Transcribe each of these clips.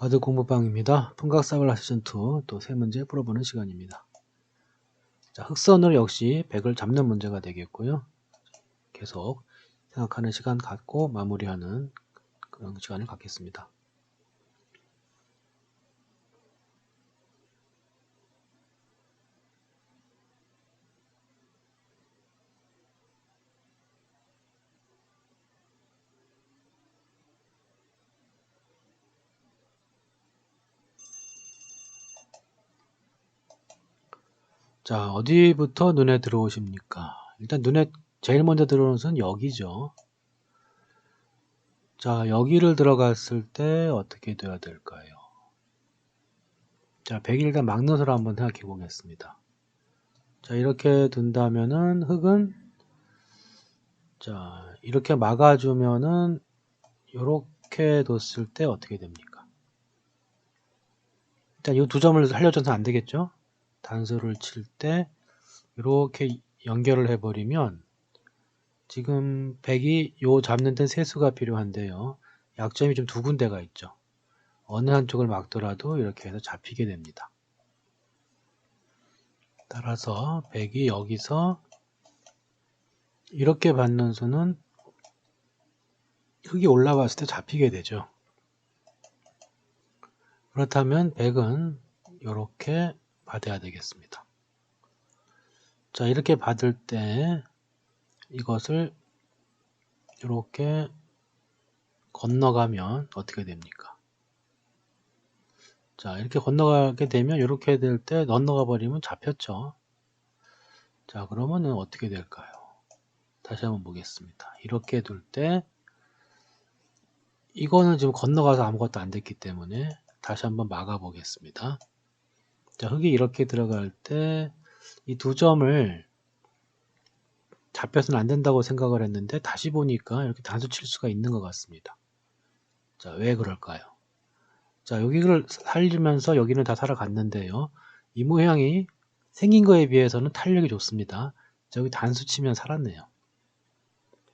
바드 공부방입니다. 풍각사블라 시즌2 또 세 문제 풀어보는 시간입니다. 자, 흑선으로 역시 100을 잡는 문제가 되겠고요. 계속 생각하는 시간 갖고 마무리하는 그런 시간을 갖겠습니다. 자, 어디부터 눈에 들어오십니까? 일단 눈에 제일 먼저 들어오는 것은 여기죠. 자, 여기를 들어갔을 때 어떻게 돼야 될까요? 자, 100일 일단 막는 수로 한번 생각해 보겠습니다. 자, 이렇게 둔다면은 흙은 자, 이렇게 막아주면은 이렇게 뒀을 때 어떻게 됩니까? 일단 이 두 점을 살려줘서 안 되겠죠? 단수를 칠 때 이렇게 연결을 해버리면 지금 100이 요 잡는 데 세수가 필요한데요. 약점이 좀 두 군데가 있죠. 어느 한쪽을 막더라도 이렇게 해서 잡히게 됩니다. 따라서 100이 여기서 이렇게 받는 수는 흙이 올라왔을 때 잡히게 되죠. 그렇다면 100은 이렇게 받아야 되겠습니다. 자, 이렇게 받을 때 이것을 이렇게 건너가면 어떻게 됩니까? 자, 이렇게 건너가게 되면 이렇게 될 때 건너가 버리면 잡혔죠. 자, 그러면은 어떻게 될까요? 다시 한번 보겠습니다. 이렇게 둘 때 이거는 지금 건너가서 아무것도 안 됐기 때문에 다시 한번 막아 보겠습니다. 자, 흙이 이렇게 들어갈 때 이 두 점을 잡혀서는 안 된다고 생각을 했는데 다시 보니까 이렇게 단수 칠 수가 있는 것 같습니다. 자, 왜 그럴까요? 자, 여기를 살리면서 여기는 다 살아갔는데요. 이 모양이 생긴 거에 비해서는 탄력이 좋습니다. 자, 여기 단수 치면 살았네요.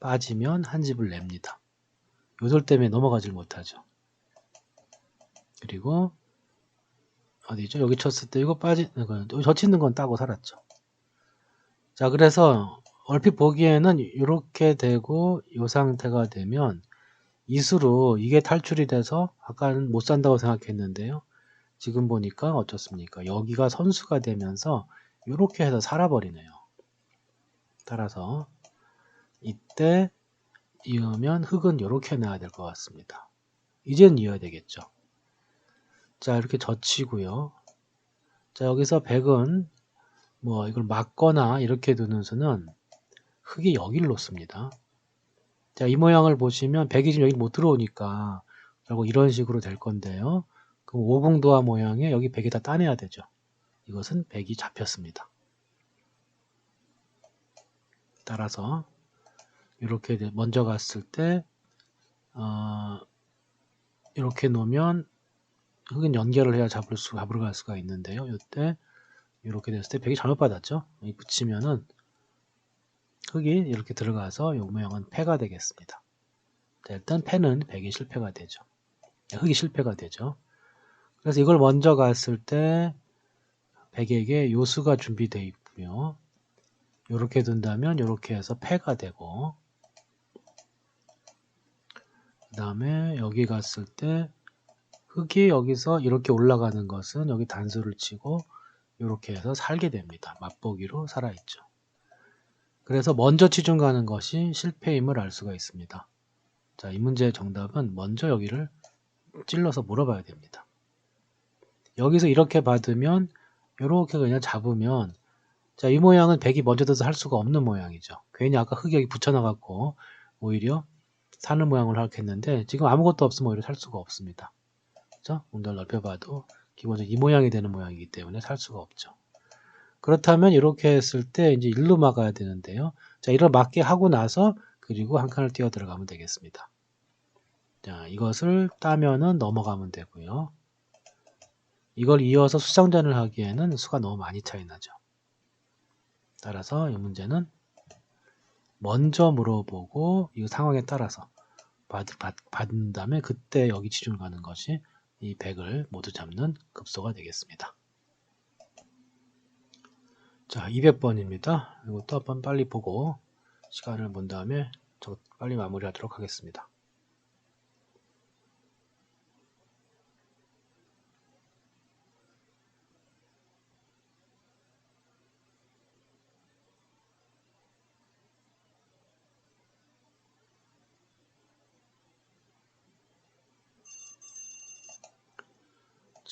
빠지면 한 집을 냅니다. 요돌 때문에 넘어가질 못하죠. 그리고 어디죠? 여기 쳤을 때 이거 빠지, 저 치는 건 따고 살았죠. 자, 그래서 얼핏 보기에는 이렇게 되고 이 상태가 되면 이수로 이게 탈출이 돼서 아까는 못 산다고 생각했는데요. 지금 보니까 어떻습니까? 여기가 선수가 되면서 이렇게 해서 살아버리네요. 따라서 이때 이으면 흙은 이렇게 놔야 될 것 같습니다. 이젠 이어야 되겠죠. 자 이렇게 젖히고요. 자 여기서 100은 뭐 이걸 막거나 이렇게 두는 수는 흙이 여기를 놓습니다. 자 이 모양을 보시면 100이 지금 여기 못 들어오니까 결국 이런 식으로 될 건데요. 그럼 오봉도화 모양에 여기 100이 다 따내야 되죠. 이것은 100이 잡혔습니다. 따라서 이렇게 먼저 갔을 때 어, 이렇게 놓으면 흙은 연결을 해야 잡을 수, 잡으러 갈 수가 있는데요. 이때 이렇게 됐을 때 벽이 잘못 받았죠. 여기 붙이면은 흙이 이렇게 들어가서 이 모양은 패가 되겠습니다. 자, 일단 패는 벽이 실패가 되죠. 흙이 실패가 되죠. 그래서 이걸 먼저 갔을 때 백에게 요수가 준비되어 있고요. 이렇게 둔다면 이렇게 해서 패가 되고 그 다음에 여기 갔을 때 흙이 여기서 이렇게 올라가는 것은 여기 단수를 치고 이렇게 해서 살게 됩니다. 맛보기로 살아있죠. 그래서 먼저 치중 가는 것이 실패임을 알 수가 있습니다. 자, 이 문제의 정답은 먼저 여기를 찔러서 물어봐야 됩니다. 여기서 이렇게 받으면 이렇게 그냥 잡으면 자, 이 모양은 백이 먼저 둬서 할 수가 없는 모양이죠. 괜히 아까 흙이 여기 붙여놔갖고 오히려 사는 모양을 하겠는데 지금 아무것도 없으면 오히려 살 수가 없습니다. 그죠? 공간을 넓혀봐도 기본적으로 이 모양이 되는 모양이기 때문에 살 수가 없죠. 그렇다면 이렇게 했을 때 이제 일로 막아야 되는데요. 자, 이걸 막게 하고 나서 그리고 한 칸을 뛰어 들어가면 되겠습니다. 자, 이것을 따면은 넘어가면 되고요. 이걸 이어서 수장전을 하기에는 수가 너무 많이 차이 나죠. 따라서 이 문제는 먼저 물어보고 이 상황에 따라서 받, 받, 받은 다음에 그때 여기 지중을 가는 것이 이 100을 모두 잡는 급소가 되겠습니다. 자, 200번입니다. 이것도 한번 빨리 보고 시간을 본 다음에 저 빨리 마무리하도록 하겠습니다.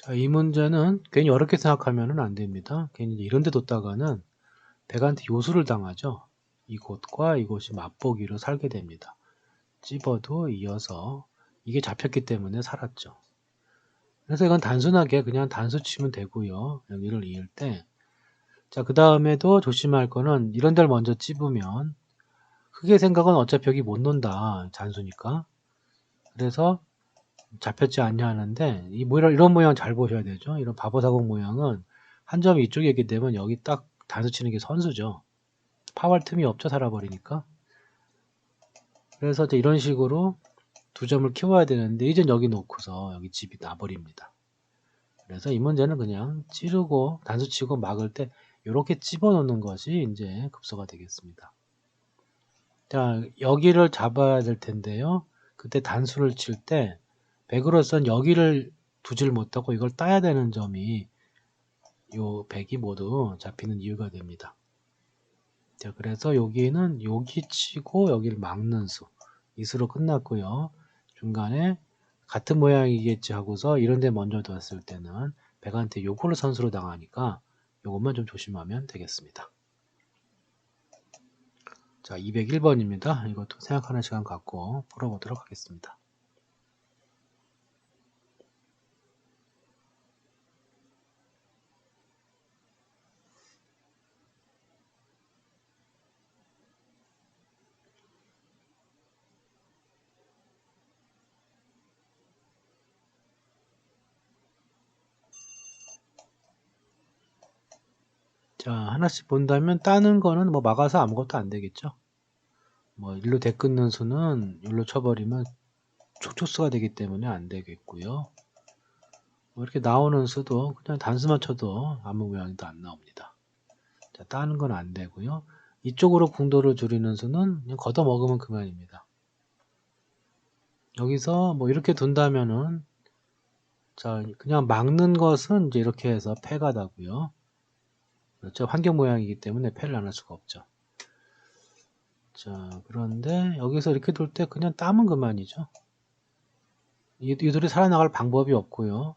자, 이 문제는 괜히 어렵게 생각하면 안 됩니다. 괜히 이런 데 뒀다가는 백한테 요수를 당하죠. 이곳과 이곳이 맛보기로 살게 됩니다. 찝어도 이어서 이게 잡혔기 때문에 살았죠. 그래서 이건 단순하게 그냥 단수 치면 되고요. 여기를 이을 때. 자, 그 다음에도 조심할 거는 이런 데를 먼저 찝으면 흙의 생각은 어차피 여기 못 논다. 잔수니까. 그래서 잡혔지 않냐 하는데 이 모양 이런 모양 잘 보셔야 되죠. 이런 바보사공 모양은 한 점이 이쪽에 있기 때문에 여기 딱 단수 치는 게 선수죠. 파할 틈이 없죠. 살아버리니까. 그래서 이제 이런 식으로 두 점을 키워야 되는데 이젠 여기 놓고서 여기 집이 나버립니다. 그래서 이 문제는 그냥 찌르고 단수 치고 막을 때 이렇게 집어 넣는 것이 이제 급소가 되겠습니다. 자 여기를 잡아야 될 텐데요. 그때 단수를 칠 때 백으로선 여기를 두질 못하고 이걸 따야 되는 점이 요 백이 모두 잡히는 이유가 됩니다. 자, 그래서 여기는 여기 치고 여기를 막는 수. 이 수로 끝났고요. 중간에 같은 모양이겠지 하고서 이런 데 먼저 뒀을 때는 백한테 요걸로 선수로 당하니까 요것만 좀 조심하면 되겠습니다. 자, 201번입니다. 이것도 생각하는 시간 갖고 풀어보도록 하겠습니다. 자, 하나씩 본다면 따는 거는 뭐 막아서 아무것도 안 되겠죠. 뭐 일로 대 끊는 수는 일로 쳐버리면 촉촉수가 되기 때문에 안 되겠고요. 뭐 이렇게 나오는 수도 그냥 단수만 쳐도 아무 모양도 안 나옵니다. 자, 따는 건 안 되고요. 이쪽으로 궁도를 줄이는 수는 그냥 걷어 먹으면 그만입니다. 여기서 뭐 이렇게 둔다면은 자 그냥 막는 것은 이제 이렇게 해서 패가 다고요. 그렇죠. 환경 모양이기 때문에 패를 안 할 수가 없죠. 자, 그런데 여기서 이렇게 둘때 그냥 땀은 그만이죠. 이, 이들이 살아나갈 방법이 없고요.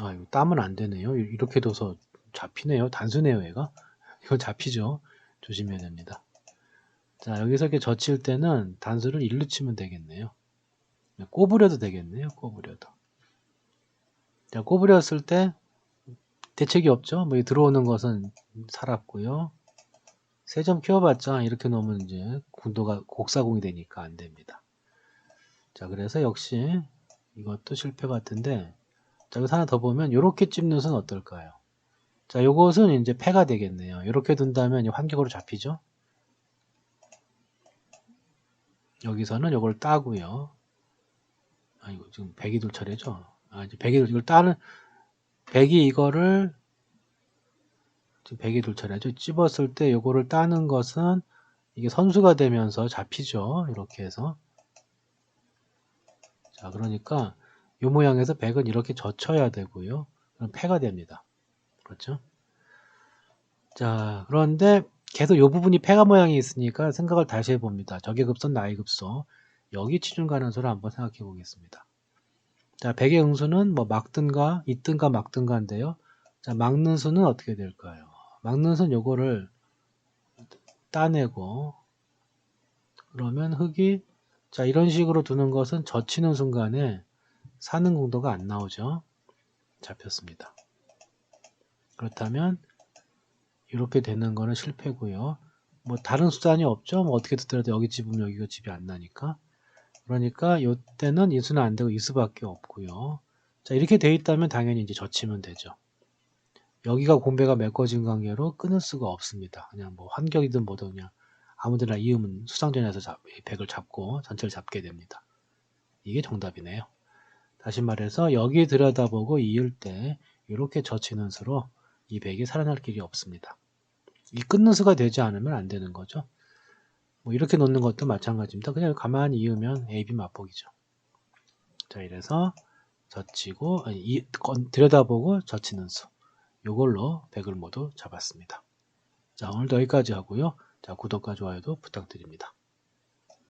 아, 땀은 안 되네요. 이렇게 둬서 잡히네요. 단순해요, 얘가. 이거 잡히죠. 조심해야 됩니다. 자, 여기서 이렇게 젖힐 때는 단수를 일로 치면 되겠네요. 꼬부려도 되겠네요. 꼬부려도. 자, 꼬부렸을 때 대책이 없죠. 뭐 들어오는 것은 살았고요. 세 점 키워봤자 이렇게 놓으면 이제 군도가 곡사공이 되니까 안 됩니다. 자 그래서 역시 이것도 실패 같은데 자 여기서 하나 더 보면 이렇게 찝는 수는 어떨까요? 자 요것은 이제 패가 되겠네요. 이렇게 둔다면 환경으로 잡히죠. 여기서는 이걸 따고요. 아 이거 지금 백이 돌 차례죠. 아 이제 백이 돌 이걸 따는 백이 이거를 백이 둘 차례죠. 찝었을 때 이거를 따는 것은 이게 선수가 되면서 잡히죠. 이렇게 해서 자 그러니까 이 모양에서 백은 이렇게 젖혀야 되고요. 그럼 패가 됩니다. 그렇죠? 자 그런데 계속 이 부분이 패가 모양이 있으니까 생각을 다시 해봅니다. 적의 급선 나의 급소 여기 치중 가능성을 한번 생각해 보겠습니다. 자, 백의 응수는 뭐 막든가 있든가 막든가인데요. 자, 막는 수는 어떻게 될까요? 막는 수는 요거를 따내고 그러면 흙이 자 이런 식으로 두는 것은 젖히는 순간에 사는 공도가 안 나오죠. 잡혔습니다. 그렇다면 이렇게 되는 거는 실패고요. 뭐 다른 수단이 없죠. 뭐 어떻게 듣더라도 여기 집으면 여기가 집이 안 나니까 그러니까 이때는 이수는 안 되고 이수밖에 없고요. 자 이렇게 돼 있다면 당연히 이제 젖히면 되죠. 여기가 공배가 메꿔진 관계로 끊을 수가 없습니다. 그냥 뭐 환경이든 뭐든 그냥 아무데나 이음은 수상전에서 잡, 백을 잡고 전체를 잡게 됩니다. 이게 정답이네요. 다시 말해서 여기 들여다보고 이을 때 이렇게 젖히는 수로 이 100이 살아날 길이 없습니다. 이 끊는 수가 되지 않으면 안 되는 거죠. 뭐 이렇게 놓는 것도 마찬가지입니다. 그냥 가만히 이으면 AB 맞복이죠. 자 이래서 젖히고 아니, 이, 들여다보고 젖히는 수 이걸로 100을 모두 잡았습니다. 자 오늘도 여기까지 하고요. 자 구독과 좋아요도 부탁드립니다.